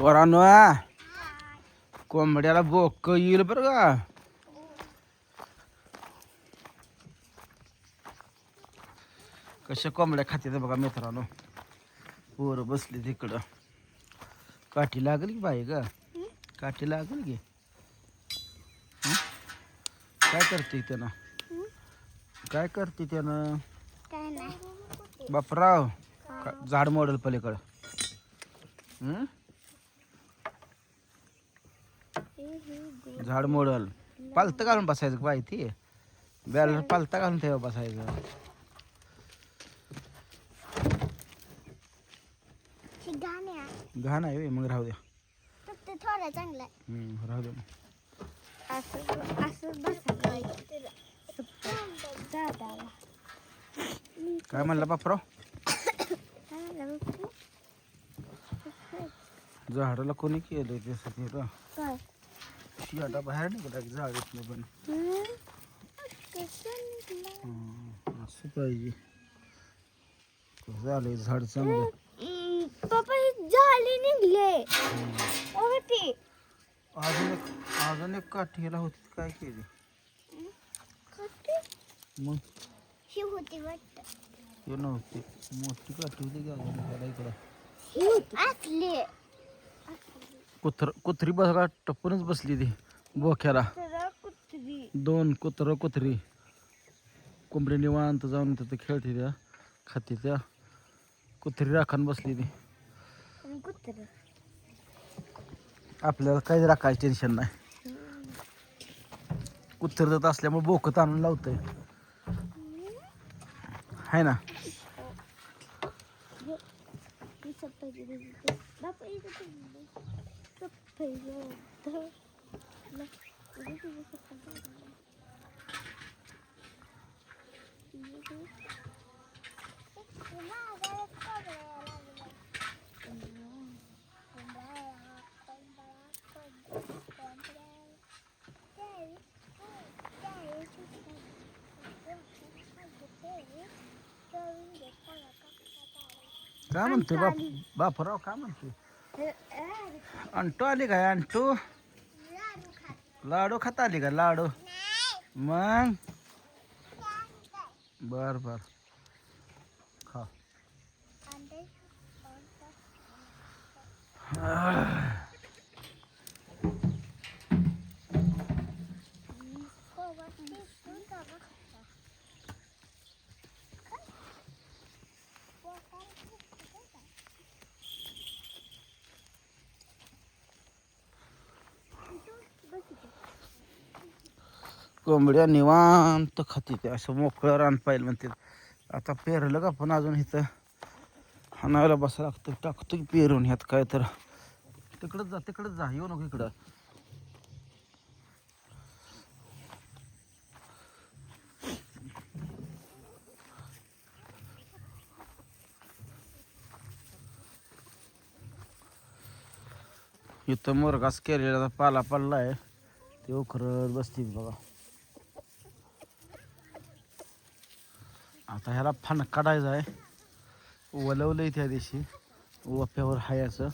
पोरानो कोंबड्याला बोक येईल बरं का? कशा कोंबड्या खाते बघा मित्रांनो. पोरं बसली तिकडं काठी लागल की बाई ग? काठी लागल की? काय करते त्यानं? काय करते त्यानं? बापराव झाड मोडल पलीकडं हं? झाड मोडल पालतं घालून बसायचं बाई ती बॅलर पालता घालून तेव्हा बसायचं. घाण आहे मग राहू द्या थोडं चांगलं. हं, राहू द्या. असं काय म्हणला बापराव? झाडाला कोणी केलं ते सगळं काय? शियाटा बाहेर निघाला की झाड इथलं पण हं? कसं निघलं? हं, असं पाहिजे कसं झालंय झाड चांगलं हं, पप्पा हे झाले निघले बघा ते अजून एक अजून एक काठीला होती ती काय केली? मग? ही होती वाटतं। नव्हती मोठी काठी होती की अजून त्याला इकडं? ही होती असली कुत्र कुत्री बघा टप्पूनच बसली ती. कुत्री दोन कुत्र कुत्री. कोंबडी निवांत जाऊन तिथं खेळते त्या खाते त्या. कुत्री राखण बसली ती. आपल्याला काही राखायचं टेन्शन नाही. कुत्र जात असल्यामुळे बोकत आणून लावतंय. आहे ना? ही सफाई बघितली. बापा इथं ते सफाई बघ. ला- इथं तुझं सफाई बघ. काय म्हणतोय बाप बापराव काय म्हणतोय अंटू आली काय अंटू लाडू खाता आली का? लाडू. मग? बर बर. खा. कोंबड्या निवांत खाते ते असं मोकळं रान पाहिलं म्हणते. आता पेरलं का पण अजून इथं हाणायला बसा लागतं. टाकतो की पेरून ह्यात काय तर. तिकडंच जा तिकडंच जा. येऊ नको इकडं. इथं मोरगास केलेला पाला पडला आहे ते उखरत बसतील बघा. आता ह्याला फण काढायचा आहे. वलवलंय त्या दिवशी. वफ्यावर हायाचं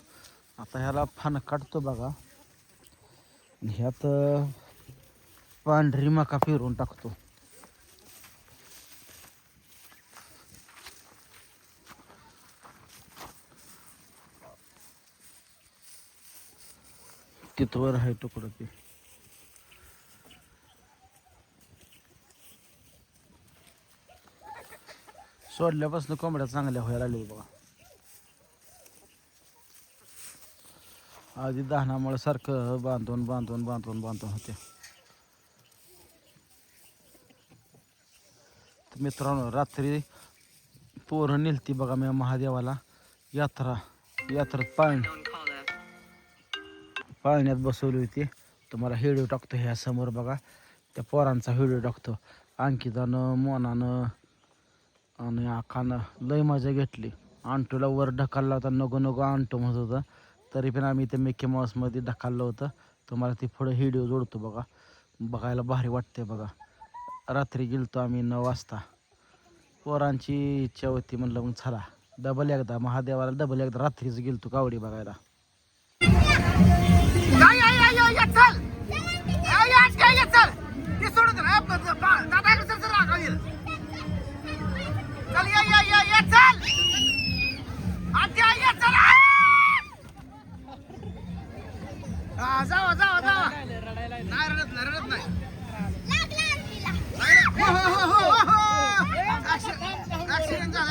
आता ह्याला फण काढतो बघा. आणि ह्यात पांढरी मका फिरून टाकतो. तिथवर आहे तुकडं ते. सोडल्यापासून कोंबड्या चांगल्या व्हायला लागले बघा. आधी दहनामुळे सारखं बांधून बांधून बांधून बांधून होते. मित्रांनो रात्री पोरं नेलती बघा मी महादेवाला. यात्रा यात्रेत पाळणी. पाळण्यात बसवली होती. तुम्हाला व्हिडिओ टाकतो ह्या समोर बघा. त्या पोरांचा व्हिडिओ टाकतो. अंकितानं मोनानं आणि आखानं लय मजा घेतली. आंटूला वर ढकलला होता नको नको आणतो म्हणत होता. तरी पण आम्ही ते मिक्की माऊसमध्ये ढकललं होतं. तुम्हाला ती पुढं हिडिओ जोडतो बघा. बघायला भारी वाटते बघा. रात्री गेलतो आम्ही नऊ वाजता. पोरांची इच्छा होती म्हणलं मग चला. डबल एकदा महादेवाला डबल एकदा रात्रीच गेलतो कावडी बघायला.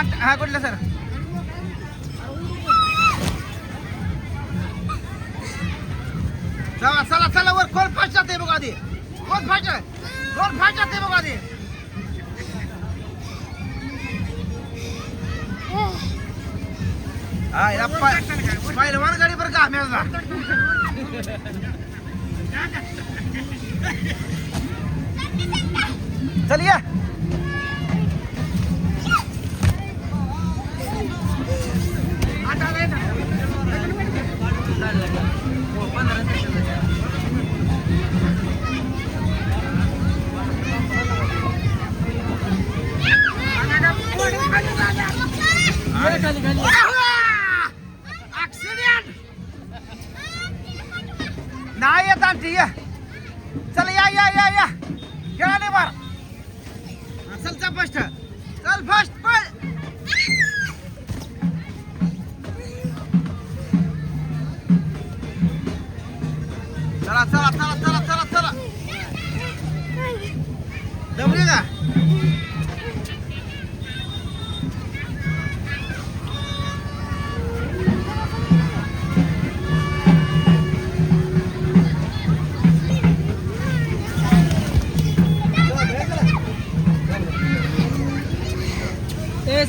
आठ- हा कुठलं सर? चला चला चला वर खोल फास्ट जाते बघा आधी. खोल फास्ट खोल कोण फास्ट जाते बघा आधी. पहिलवान गाडी बरं का आम्ही चल या. नाही येत आंटी या. चल या या या या. खेळाने मार. चल चल फर्स्ट चल फर्स्ट पळ. चला चला चला चला.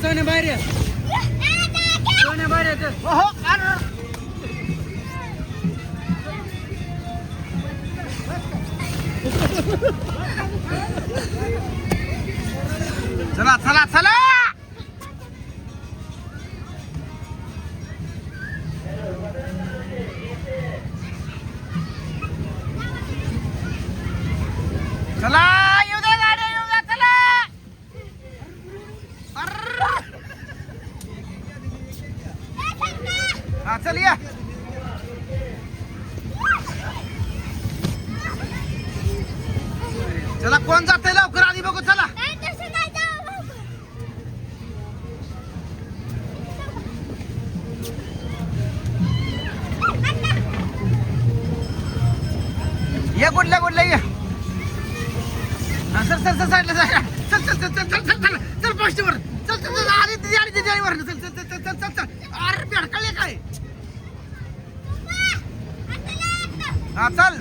सोने बाहेर. ये सोने बाहेर ये चल ओहो चला चला चला. चल चल चल साईडला साईडला चल चल चल चल चल चल चल चल पोस्टवर चल चल चल आली तिथे आली वरनं. चल चल चल चल चल चल चल अरे काय हा चल